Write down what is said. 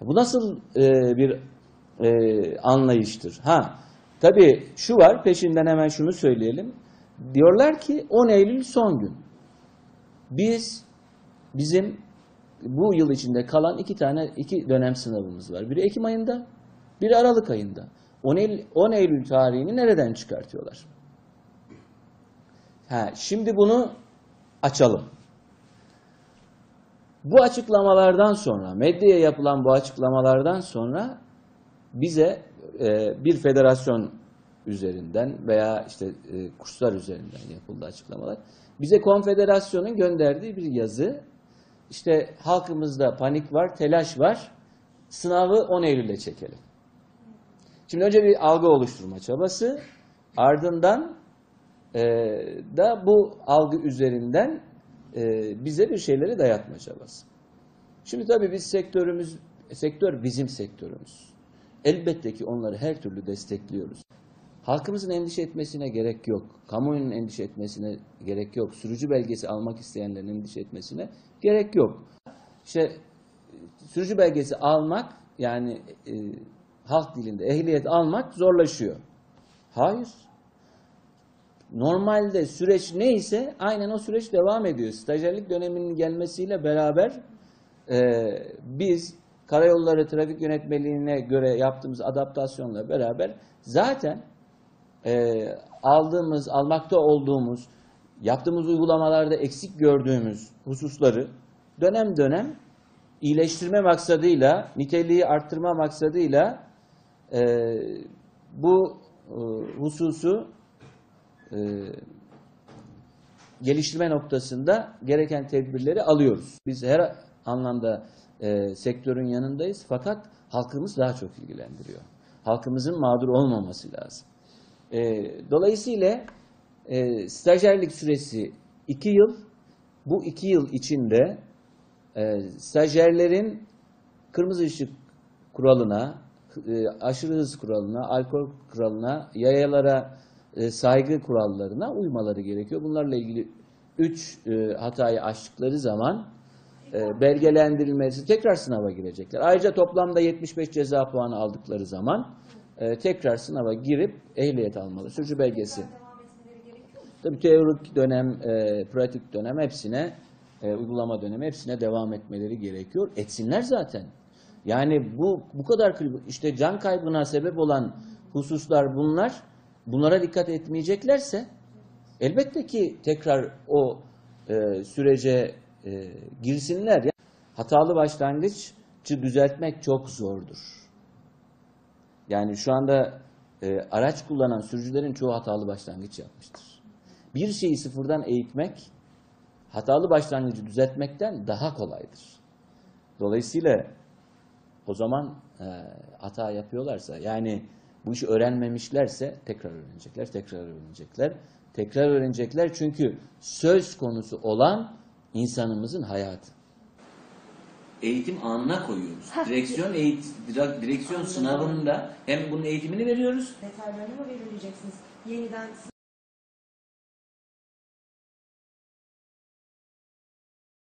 Bu nasıl e, bir e, anlayıştır? Ha, tabii şu var, peşinden hemen şunu söyleyelim. Diyorlar ki 10 Eylül son gün. Biz, bizim bu yıl içinde kalan iki tane, iki dönem sınavımız var. Biri Ekim ayında, biri Aralık ayında. 10 Eylül, 10 Eylül tarihini nereden çıkartıyorlar? Ha, şimdi bunu açalım. Bu açıklamalardan sonra, medyaya yapılan bu açıklamalardan sonra bize e, bir federasyon üzerinden veya işte e, kurslar üzerinden yapıldı açıklamalar. Bize konfederasyonun gönderdiği bir yazı. İşte halkımızda panik var, telaş var. Sınavı 10 Eylül'e çekelim. Şimdi önce bir algı oluşturma çabası. Ardından e, da bu algı üzerinden bize bir şeyleri dayatma çabası. Şimdi tabii biz sektörümüz, sektör bizim sektörümüz. Elbette ki onları her türlü destekliyoruz. Halkımızın endişe etmesine gerek yok. Kamuoyunun endişe etmesine gerek yok. Sürücü belgesi almak isteyenlerin endişe etmesine gerek yok. İşte e, sürücü belgesi almak yani e, halk dilinde ehliyet almak zorlaşıyor. Hayır. Normalde süreç neyse aynen o süreç devam ediyor. Stajyerlik döneminin gelmesiyle beraber e, biz karayolları trafik yönetmeliğine göre yaptığımız adaptasyonla beraber zaten e, aldığımız, almakta olduğumuz, yaptığımız uygulamalarda eksik gördüğümüz hususları dönem dönem iyileştirme maksadıyla, niteliği arttırma maksadıyla e, bu e, hususu e, geliştirme noktasında gereken tedbirleri alıyoruz. Biz her anlamda e, sektörün yanındayız fakat halkımız daha çok ilgilendiriyor. Halkımızın mağdur olmaması lazım. E, dolayısıyla e, stajyerlik süresi iki yıl. Bu iki yıl içinde e, stajyerlerin kırmızı ışık kuralına, e, aşırı hız kuralına, alkol kuralına, yayalara e, saygı kurallarına uymaları gerekiyor. Bunlarla ilgili üç e, hatayı aştıkları zaman e, belgelendirilmesi tekrar sınava girecekler. Ayrıca toplamda 75 ceza puanı aldıkları zaman e, tekrar sınava girip ehliyet almalı. Sürücü belgesi. Tabii teorik dönem, pratik dönem hepsine, uygulama dönemi hepsine devam etmeleri gerekiyor. Etsinler zaten. Yani bu bu kadar işte can kaybına sebep olan hususlar bunlar. Bunlara dikkat etmeyeceklerse elbette ki tekrar o e, sürece e, girsinler. Ya, hatalı başlangıççı düzeltmek çok zordur. Yani şu anda e, araç kullanan sürücülerin çoğu hatalı başlangıç yapmıştır. Bir şeyi sıfırdan eğitmek, hatalı başlangıcı düzeltmekten daha kolaydır. Dolayısıyla o zaman e, hata yapıyorlarsa, yani bu işi öğrenmemişlerse tekrar öğrenecekler, tekrar öğrenecekler, tekrar öğrenecekler. Çünkü söz konusu olan insanımızın hayatı. Eğitim anına koyuyoruz. Direksiyon eğit direksiyon sınavında hem bunun eğitimini veriyoruz Detaylarını mı belirleyeceksiniz? Yeniden